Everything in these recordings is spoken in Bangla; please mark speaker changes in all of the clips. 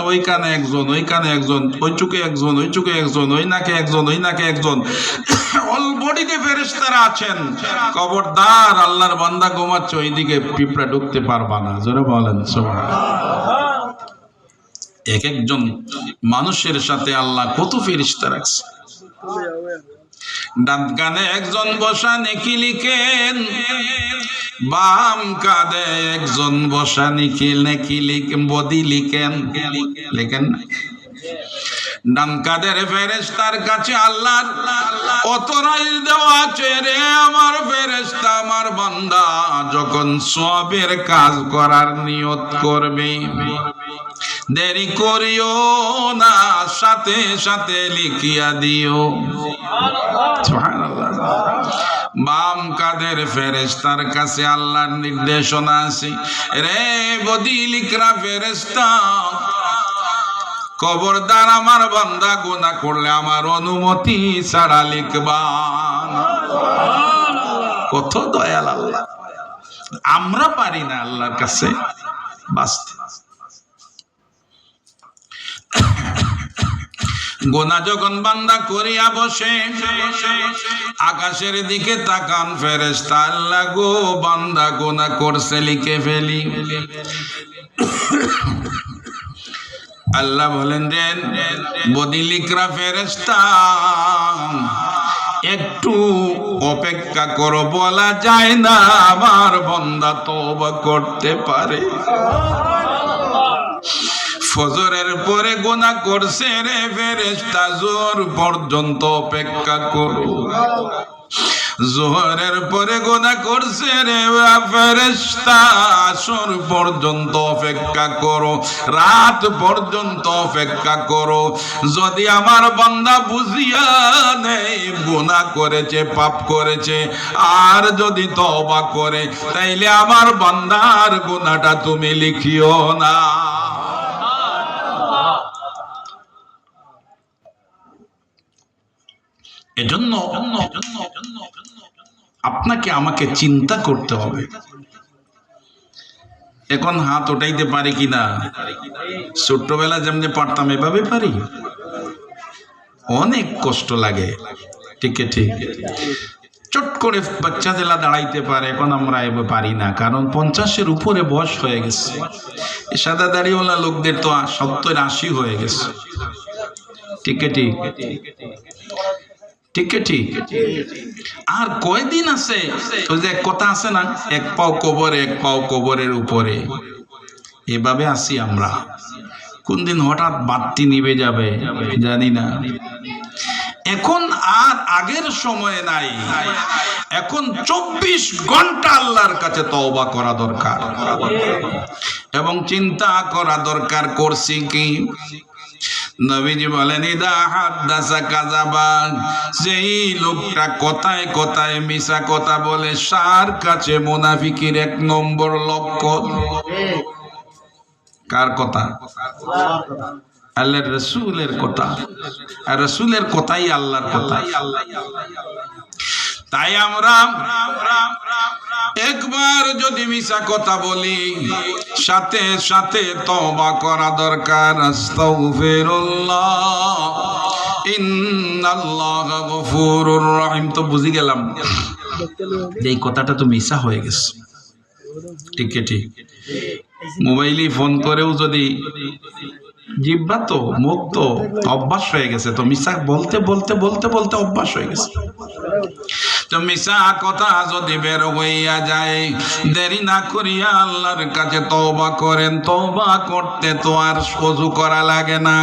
Speaker 1: ওই কানে একজন, ওই কানে একজন, ওই চুকে একজন, ওই চুকে একজন, ওই নাকে একজন, ওই নাকে একজন। আছেন। আল্লাহর বান্দা ঘুমাচ্ছে, ওইদিকে পিঁপড়া ঢুকতে পারবা না। জোরে বলেন। এক একজন মানুষের সাথে আল্লাহ কত ফেরিস্তা রাখছে। ডান কানে একজন বসা নেকি লিখেন, বাম কাঁধে একজন বসা নিখিল নেকি লিখেন বদি লিখেন। লিখেন ডান কাদের ফেরেস্তার কাছে আল্লাহ অতরাই দেওয়া আছে রে আমার ফেরেস্তা আমার বান্দা, যখন সবের কাজ করার নিয়ত করবে। দেরি করিও না, সাথে সাথে লিখিয়া দিও। বাম কাদের ফেরেস্তার কাছে আল্লাহর নির্দেশনা আছে। রে বদি বদিলিকরা ফেরেস্তা খবরদার আমার বান্দা গোনা করলে আমার অনুমতি ছাড়া লিখবা না। কত দয়াল আল্লাহ। আমরা পারি না আল্লাহর কাছে বাঁচতে। গোনা যখন বান্দা করিয়া বসে, আকাশের দিকে তাকান ফেরেস্তা আল্লাহ গো, বান্দা গোনা করছে, লিখে ফেলি। আল্লাহ বলেন রে বদিলিকরা ফেরেস্তা একটু অপেক্ষা করো, বলা যায় না, আমার বন্দা তওবা করতে পারে। ফজরের পরে গোনা করছে রে ফেরেস্তা জোর পর্যন্ত অপেক্ষা করো। জোহরের পরে গোনা করছে রে ফেরেস্তা পর্যন্ত অপেক্ষা করো, রাত পর্যন্ত অপেক্ষা করো। যদি আমার বান্দা বুঝিয়া নেই গোনা করেছে, পাপ করেছে, আর যদি তওবা করে, তাইলে আমার বান্দার গোনাটা তুমি লিখিও না। এজন্য আপনাকে আমাকে চিন্তা করতে হবে। এখন হাত ওঠাইতে পারি কিনা? ছোট্টবেলা যেমনি পারতাম, এভাবে পারি? অনেক কষ্ট লাগে। ঠিক ঠিক চট করে বাচ্চা জেলা দাঁড়াইতে পারে, এখন আমরা এবার পারি না, কারণ পঞ্চাশের উপরে বয়স হয়ে গেছে। সাদা দাড়িওয়ালা লোকদের তো সত্তর আশি হয়ে গেছে। ঠিক ঠিক ঠিক ঠিক? আর কয়দিন আছে? ওই যে এক কথা আছে না, এক পাও কবরে, এক পাও কবরের উপরে। এভাবে আসি আমরা। কোন দিন হঠাৎ বাতি নিভে যাবে, জানি না। এখন আর আগের সময় নাই। এখন চব্বিশ ঘণ্টা আল্লাহর কাছে তওবা করা দরকার। এবং চিন্তা করা দরকার, করছি কি? নবীজি বলেন, ইদা যেই লোকটা কথায় কথায় মিশা কথা বলে, সার কাছে মুনাফিকির এক নম্বর লক্ষণ কার। কথা? আল্লাহ রসুলের কথা। আর রসুলের কথাই আল্লাহর কথা। তাই আমরা একবার যদি মিশা কথা বলি, সাথে সাথে তবা করা দরকার। রহিম। তো বুঝি গেলাম এই কথাটা তো মিশা হয়ে গেছে। ঠিক ঠিক? মোবাইলে ফোন করেও যদি জিব্বা তো, মুখ তো অভ্যাস হয়ে গেছে, তো মিশা বলতে বলতে বলতে বলতে অভ্যাস হয়ে গেছে। তো মিশা কথা যদি বের হইয়া যায়, দেরি না করিয়া আল্লাহর কাছে তওবা করেন। তওবা করতে তো আর সজু করা লাগে না,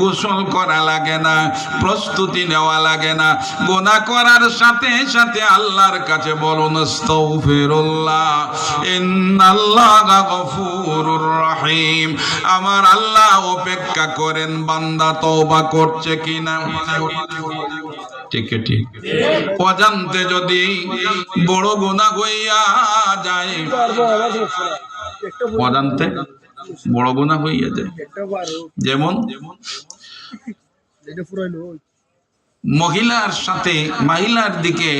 Speaker 1: গোসল করা লাগে না, প্রস্তুতি নেওয়া লাগে না। গোনা করার সাথে সাথে আল্লাহর কাছে বলুন, আস্তাগফিরুল্লাহ, ইন্নাল্লাহ গফুরুর রহিম। আমার আল্লাহ অপেক্ষা করেন, বান্দা তওবা করছে কিনা? ঠিক অজান্তে যদি বড় গুণা হইয়া যায়, অজান্তে বড় গুণা হইয়া যায়। যেমন মহিলার সাথে মহিলার দিকে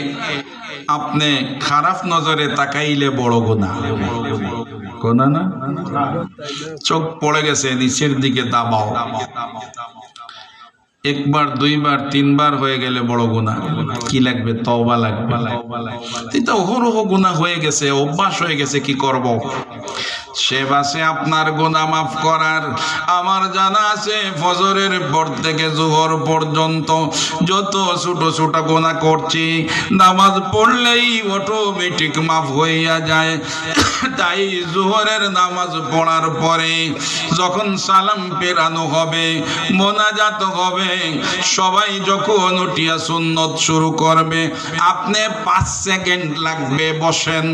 Speaker 1: আপনি খারাপ নজরে তাকাইলে বড় গোনা কোনা না? চোখ পড়ে গেছে, নিচের দিকে দাবাও। একবার, দুইবার, তিনবার হয়ে গেলে বড় গুণা কি লাগবে? তওবা লাগবে। অহরহ গুণা হয়ে গেছে, অভ্যাস হয়ে গেছে, কি করব? সে বাসে আপনার গোনা মাফ করার। আমার জানা আছে, ফজরের পর থেকে জোহর পর্যন্ত যত ছোট ছোট গোনা করছি, নামাজ পড়লেই অটোমেটিক মাফ হইয়া যায়। তাই জোহরের নামাজ পড়ার পরে যখন সালাম পেরানো হবে, মোনাজাত হবে, সবাই যখন উঠিয়া সুন্নত শুরু করবে, আপনি পাঁচ সেকেন্ড লাগবে বসেন,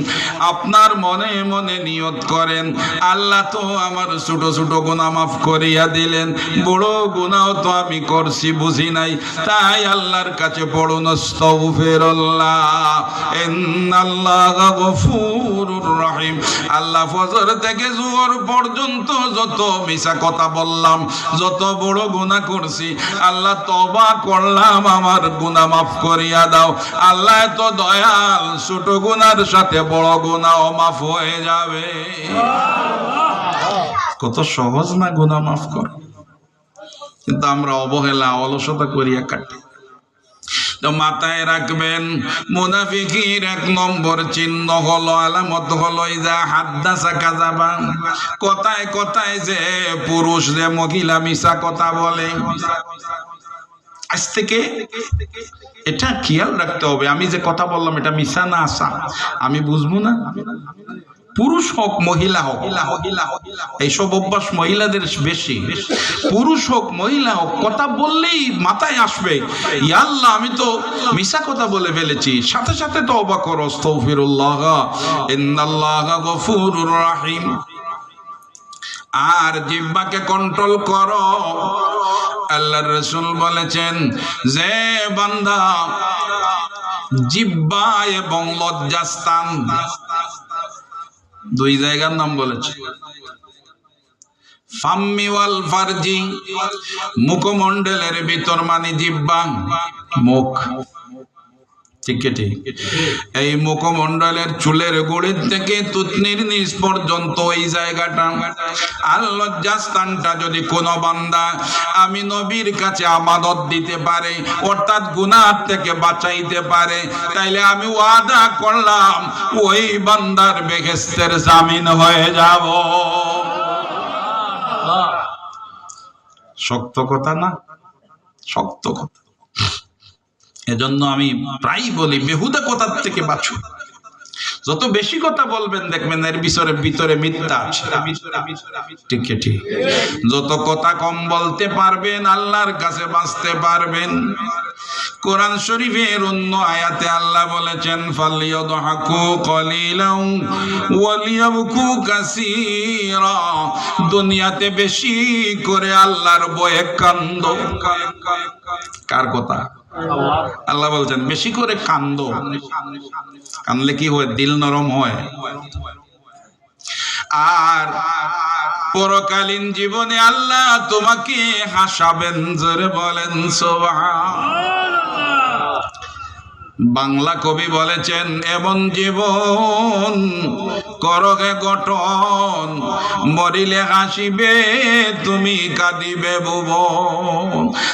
Speaker 1: আপনার মনে মনে নিয়ত করেন, আল্লাহ তো আমার ছোট ছোট গুণা মাফ করিয়া দিলেন, বড় গুণাও তো আমি করছি বুঝি নাই, তাই আল্লাহর কাছে পড়ুন, আস্তাগফিরুল্লাহ, ইন্নাল্লাহ গফুরুর রহিম। আল্লাহ ফজর থেকে জোহর পর্যন্ত যত মিশা কথা বললাম, যত বড় গুনাহ করছি, আল্লাহ তবা করলাম, আমার গুনাহ মাফ করিয়া দাও। আল্লাহ এত দয়াল, ছোট গুনার সাথে বড় গুনাহ মাফ হয়ে যাবে। কত সহজ না গুণা মাফ কর। কিন্তু আমরা অবহেলা, অলসতা করিয়া কাটি। তো মাথায় রাখবেন। মুনাফিকির এক নম্বর চিহ্ন হলো আলামত হলো যা হাত হাদ্দাসা কাজাবা কথায় কথায় যে পুরুষ, যে মহিলা মিশা কথা বলে। আজ থেকে এটা খেয়াল রাখতে হবে। আমি যে কথা বললাম, এটা মিশা না আসা আমি বুঝব না? পুরুষ হোক, মহিলা হোক। এইসব অভ্যাস মহিলাদের বেশি। পুরুষ হোক, মহিলা হোক, কথা বললেই মাথায় আসবে। ইয়াল্লাহ আমি তো মিশা কথা বলে ফেলেছি। সাথে সাথে তো অবাক রাহিম। আর জিব্বাকে কন্ট্রোল করো। আল্লাহ রসুল বলেছেন, যে বান্দা জিব্বা এবং লজ্জাস্থান দুই জায়গার নাম বলেছে। ফাম্মিওয়াল ফারজি মুখমণ্ডলের ভিতর মানে জিব্বাং মুখ। ঠিক ঠিক এই মুখমণ্ডলের চুলের গোড়ের থেকে তুতনির নিচ পর্যন্ত এই জায়গাটা। আর লজ্জাস্থানটা যদি কোনো বান্দা আমি নবীর কাছে আমানত দিতে পারে অর্থাৎ গুনাহ থেকে বাঁচাইতে পারে তাইলে আমি ওয়াদা করলাম ওই বান্দার বেহেস্তের জামিন হয়ে যাব। শক্ত কথা না? শক্ত কথা। এজন্য আমি প্রায় বলি, বেহুদা কথার থেকে বাঁচো। যত বেশি কথা বলবেন, দেখবেন এর ভিতরে ভিতরে মিথ্যা ঠিক ঠিক? যত কথা কম বলতে পারবেন, আল্লাহর কাছে বাঁচতে পারবেন। কোরআন শরীফের অন্য আয়াতে আল্লাহ বলেছেন দুনিয়াতে বেশি করে আল্লাহর বয়ে কান্দ। কার কথা? আল্লাহ। বলছেন, বেশি করে কান্দ। কানলে কি হয়? দিল নরম হয়। আর পরকালীন জীবনে আল্লাহ তোমাকে হাসাবেন, জোরে বলেন সোবাহ বাংলা কবি বলেছেন, এমন জীবন করগে গঠন, মরিলে হাসিবে, তুমি কাঁদিবে ভুবন।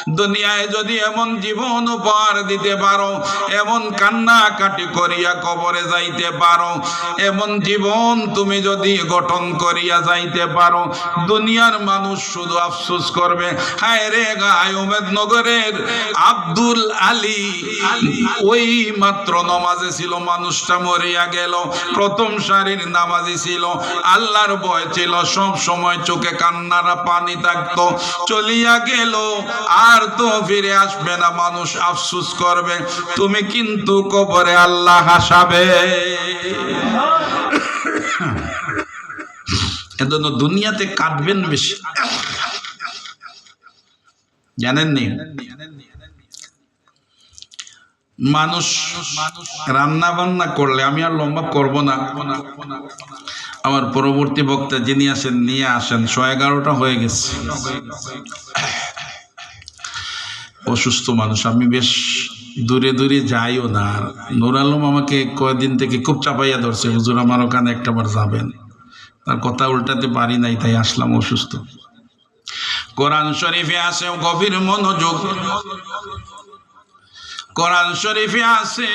Speaker 1: দুনিয়ায় যদি এমন জীবন উপহার দিতে পারো, এমন কান্না কাটি করিয়া কবরে যাইতে পারো, এমন জীবন তুমি যদি গঠন করিয়া যাইতে পারো, দুনিয়ার মানুষ শুধু আফসোস করবে, হায় রে গায় নগরের আব্দুল আলী, ওই মাত্র নমাজে ছিল, মানুষটা মরিয়া গেল। প্রথম সারির নামাজি ছিল। আল্লাহর ভয় ছিল, সব সময় চোখে কান্নারা পানি থাকতো। চলিয়া গেল, আর তো ফিরে আসবে না, মানুষ আফসুস করবে। তুমি কিন্তু কবরে আল্লাহ হাসাবে। এজন্য দুনিয়াতে কাটবেন বেশি। জানেননি? মানুষ রান্না বান্না করলে আমি আর লম্বা করব না। আমার পরবর্তী বক্তা যিনি আসেন নিয়ে আসেন। ছ এগারোটা হয়ে গেছে। অসুস্থ মানুষ, আমি বেশ দূরে দূরে যাইও না। আর নুর আলম আমাকে কয়েকদিন থেকে খুব চাপাইয়া ধরছে, হুজুর, আমার ওখানে একটাবার যাবেন। তার কথা উল্টাতে পারি নাই, তাই আসলাম অসুস্থ। কোরআন শরীফে আছে গভীর মনোযোগ। কোরআন শরীফে আছে।